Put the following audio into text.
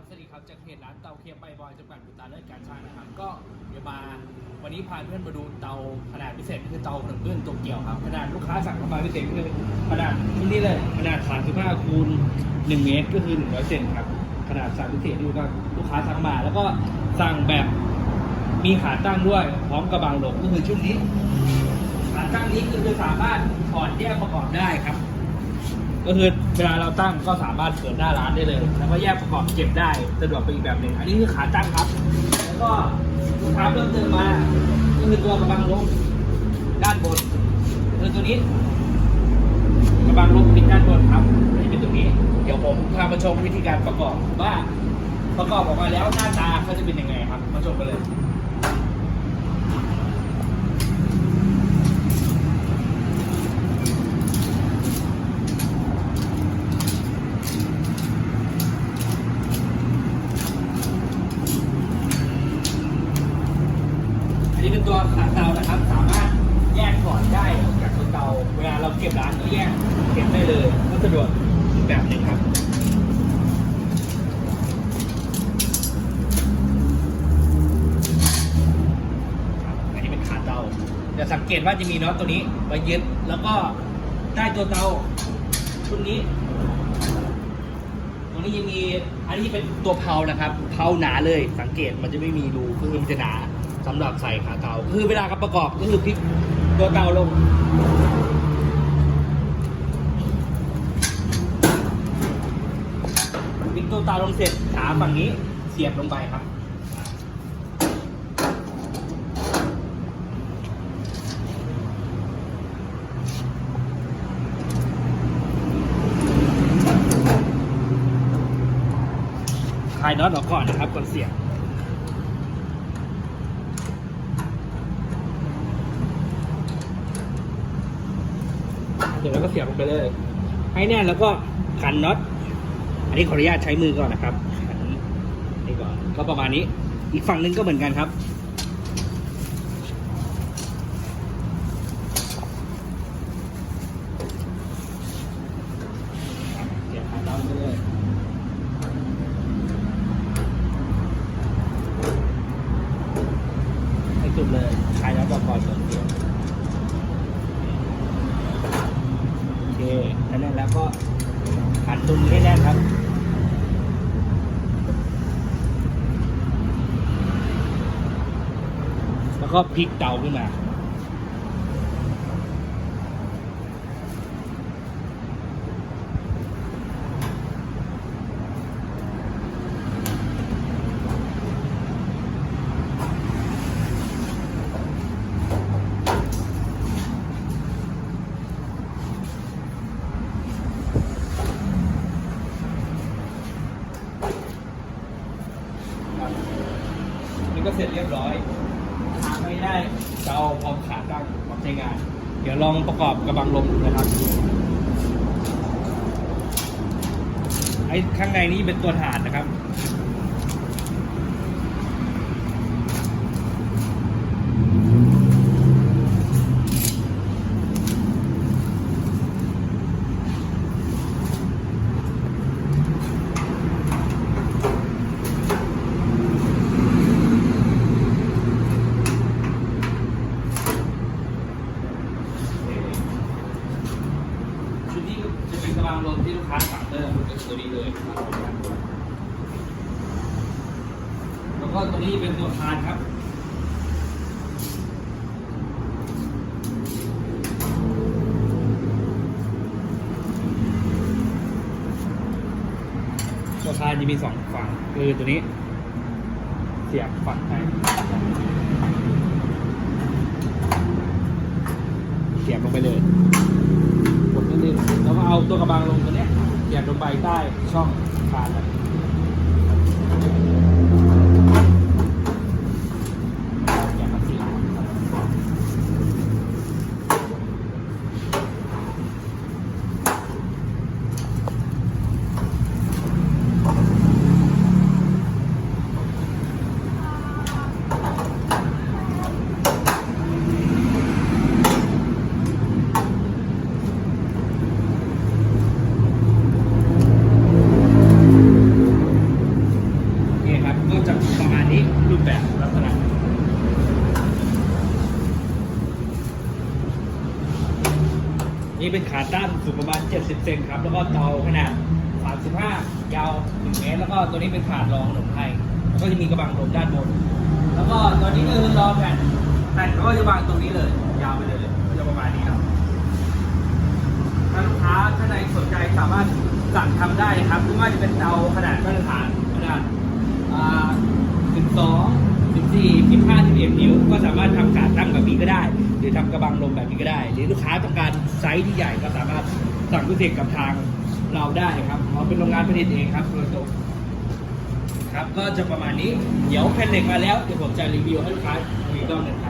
ครับสวัสดีครับจากเพจร้านเตาเคียมใบบอยจำกัดบุตรตาเลิศการช่างนะครับ ก็เดี๋ยวมาวันนี้พาเพื่อนมาดูเตาขนาดพิเศษคือเตาหนึ่งเพื่อนตัวเกี่ยวครับขนาดลูกค้าสั่งเข้ามาพิเศษคือขนาดที่นี่เลยขนาด35คูณ1เมตรก็คือ100เซนครับขนาดสั่งพิเศษดูก็ลูกค้าสั่งมาแล้วก็สั่งแบบมีขาตั้งด้วยพร้อมกระบังลมก็คือชุดนี้ขาตั้งนี้คือจะสามารถถอดแยกประกอบได้ครับ ก็คือเวลาเราตั้งก็สามารถเปิดหน้าร้านได้เลย แล้วก็แยกประกอบเก็บได้สะดวกไปอีกแบบหนึ่งอันนี้คือขาตั้งครับ แล้วก็ลูกค้าเพิ่มเติมมาก็คือตัวกระบังลมด้านบนคือตัวนี้กระบังลมปิดด้านบนครับนนี้เป็นตัวนี้ เดี๋ยวผมพามาชมวิธีการประกอบว่าประกอบออกมาแล้วหน้าตาเขาจะเป็นยังไงครับ มาชมกันเลย อันนี้เป็นตัวขาเตานะครับ สามารถแยกถอดได้ออกจากตัวเตา เวลาเราเก็บร้านก็แยกเก็บได้เลยก็สะดวกอีกแบบหนึ่งครับครับ อันนี้เป็นขาเตาจะสังเกตว่าจะมีน็อตตัวนี้ไว้ยึดแล้วก็ใต้ตัวเตาชุดนี้ตรงนี้ยังมีอันนี้เป็นตัวเพลานะครับเพลาหนาเลย สังเกตมันจะไม่มีรูคือมันจะหนา สำหรับใส่ขาเตาคือเวลากับประกอบก็คือพลิกตัวเตาลงพลิกตัวเตาลงเสร็จขาฝั่งนี้เสียบลงไปครับคลายน็อตออกก่อนนะครับก่อนเสียบ เดี๋ยวเราก็เสียบลงไปเลย ให้แน่นแล้วก็ขันน็อต อันนี้ขออนุญาตใช้มือก่อนนะครับขันนี่ก่อน ก็ประมาณนี้ อีกฝั่งนึงก็เหมือนกันครับ เสียบขาตั้งไปเลยให้สุดเลยคลายแล้วก็ก่อเดินเดียวโอเคแล้ว นั่นแล้วก็ขันตรงนี้ให้แน่นครับแล้วก็พลิกเตาขึ้นมา นี่ก็เสร็จเรียบร้อยทาไม่ได้จะเอาพร้อมขาตั้งพร้อมใช้งาน เดี๋ยวลองประกอบกระบังลมดูนะครับไอ้ข้างในนี้เป็นตัวฐานนะครับ ชุดนี้จะเป็นกระบังลมที่ลูก ค้าสั่งเริ่มก็คือตัวนี้เลยแล้วก็ตัวนี้เป็นตัวคานครับตัวคานจะมีสองฝั่งคือตัวนี้ เสียบฝั่งไหนเสียบลงไปเลยกดนิดนึงแล้วก็เอาตัวกระบังลงตัวเนี้ย เสียบลงไปใต้ช่องคานแล้ว นี่เป็นขาตั้งสูงประมาณ 70 เซนครับ แล้วก็เตาขนาด 35 ยาว 1 เมตร แล้วก็ตัวนี้เป็นถาดรองขนมไทย แล้วก็จะมีกระบังลมด้านบน แล้วก็ตอนนี้คือรอแผ่นแผ่นก็จะวางตรงนี้เลย ยาวไปเลยก็จะประมาณนี้ครับถ้าลูกค้าท่านใดสนใจสามารถสั่งทำได้ครับไม่ว่าจะเป็นเตาขนาดมาตรฐานขนาดอ่า12 14 15 11นิ้ว ก็สามารถทำขาตั้งแบบนี้ก็ได้ หรือทำกระบังลมแบบนี้ก็ได้ หรือลูกค้าต้องการไซส์ที่ใหญ่ก็สามารถสั่งพิเศษกับทางเราได้ครับเราเป็นโรงงานผลิตเองครับโดยตรงครับก็จะประมาณนี้ เดี๋ยวแผ่นเหล็กมาแล้วเดี๋ยวผมจะรีวิวให้ลูกค้าดูอีกรอบหนึ่งครับ